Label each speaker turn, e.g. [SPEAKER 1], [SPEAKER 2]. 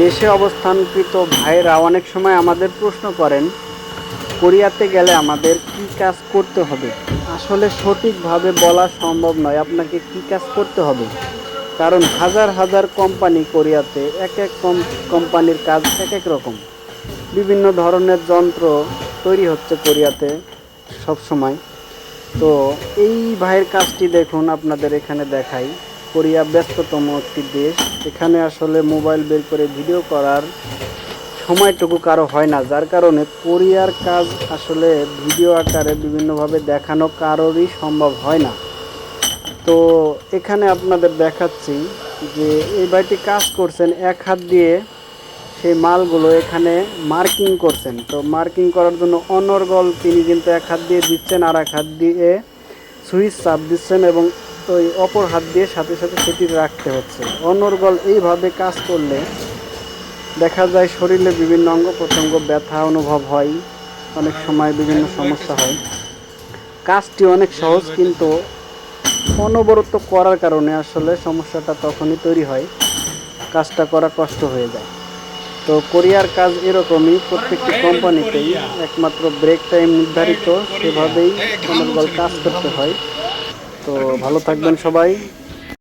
[SPEAKER 1] দেশে অবস্থানকৃত ভাইরা অনেক সময় আমাদের প্রশ্ন করেন, কোরিয়াতে গেলে আমাদের কি কাজ করতে হবে? আসলে সঠিকভাবে বলা সম্ভব নয়, আপনাকে কি কাজ করতে হবে? কারণ হাজার হাজার কোম্পানি কোরিয়াতে এক এক কম- কোম্পানির কাজ এক এক রকম। বিভিন্ন ধরনের যন্ত্র তৈরি হচ্ছে কোরিয়াতে সব সময় তো এই ভাইয়ের কাজটি দেখুন, আপনাদের এখানে দেখাই। কোরিয়া ব্যস্ততম একটি দেশ। এখানে আসলে মোবাইল বের করে ভিডিও করার সময়টুকু কারও হয় না। যার কারণে কোরিয়ার কাজ আসলে ভিডিও আকারে বিভিন্নভাবে দেখানো কারোরই সম্ভব হয় না। তো এখানে আপনাদের দেখাচ্ছি যে এই ভাইটি কাজ করছেন এক হাত দিয়ে। সেই মালগুলো এখানে মার্কিং করছেন। তো মার্কিং করার জন্য অনর্গল তিনি কিন্তু এক হাত দিয়ে দিচ্ছেন আর এক হাত দিয়ে সুইচ চাপ দিচ্ছেন এবং ওই অপর হাত দিয়ে সাথে সাথে সেটি রাখতে হচ্ছে। অনর্গল এইভাবে কাজ করলে দেখা যায় শরীরে বিভিন্ন অঙ্গ প্রত্যঙ্গ ব্যথা অনুভব হয়, অনেক সময় বিভিন্ন সমস্যা হয়। কাজটি অনেক সহজ কিন্তু অনবরত করার কারণে আসলে সমস্যাটা তখনই তৈরি হয়, কাজটা করা কষ্ট হয়ে যায়। তো কোরিয়ার কাজ এরকমই, প্রত্যেকটি কোম্পানিতেই একমাত্র ব্রেক টাইম নির্ধারিত, সেভাবেই অনর্গল কাজ করতে হয়। তো ভালো থাকবেন সবাই।